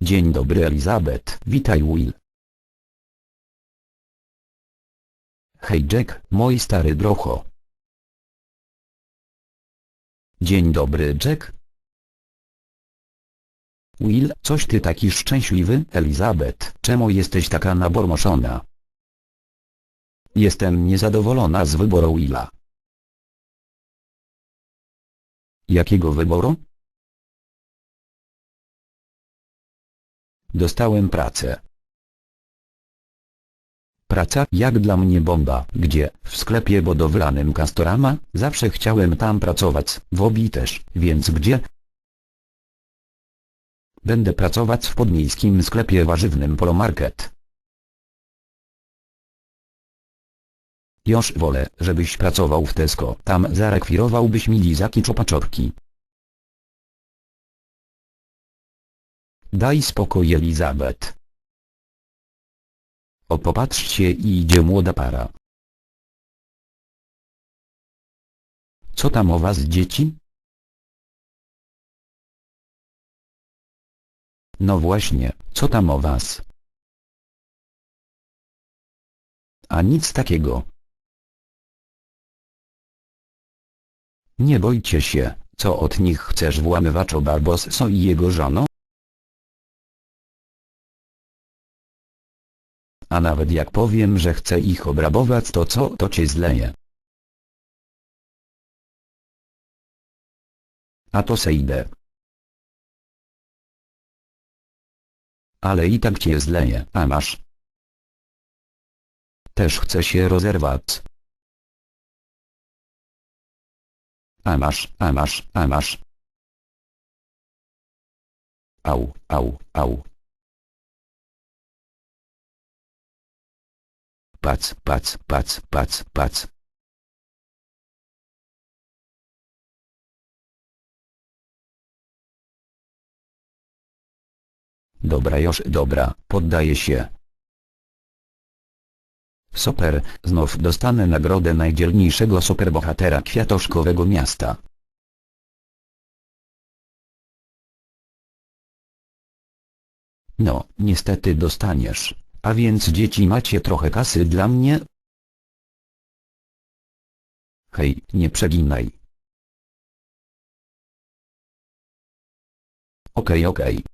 Dzień dobry Elizabeth, witaj Will. Hej Jack, mój stary drocho. Dzień dobry Jack. Will, coś ty taki szczęśliwy, Elizabeth, czemu jesteś taka nabormoszona? Jestem niezadowolona z wyboru Willa. Jakiego wyboru? Dostałem pracę. Praca jak dla mnie bomba. Gdzie? W sklepie budowlanym Castorama? Zawsze chciałem tam pracować. W Obi też. Więc gdzie? Będę pracować w podmiejskim sklepie warzywnym Polomarket. Już wolę, żebyś pracował w Tesco. Tam zarekwirowałbyś mi lizaki czopaczorki. Daj spokój Elizabeth. O popatrzcie idzie młoda para. Co tam o was dzieci? No właśnie, co tam o was? A nic takiego. Nie bojcie się, co od nich chcesz włamywaczo Barbosso i jego żono? A nawet jak powiem, że chcę ich obrabować to co to cię zleje. A to sejdę. Ale i tak cię zleje, a masz. Też chcę się rozerwać. A masz, a masz, a masz. Au, au, au. Pac, pac, pac, pac, pac. Dobra już dobra, poddaję się. Super, znów dostanę nagrodę najdzielniejszego superbohatera kwiatoszkowego miasta. No, niestety dostaniesz. A więc dzieci macie trochę kasy dla mnie? Hej, nie przeginaj. Okej okej.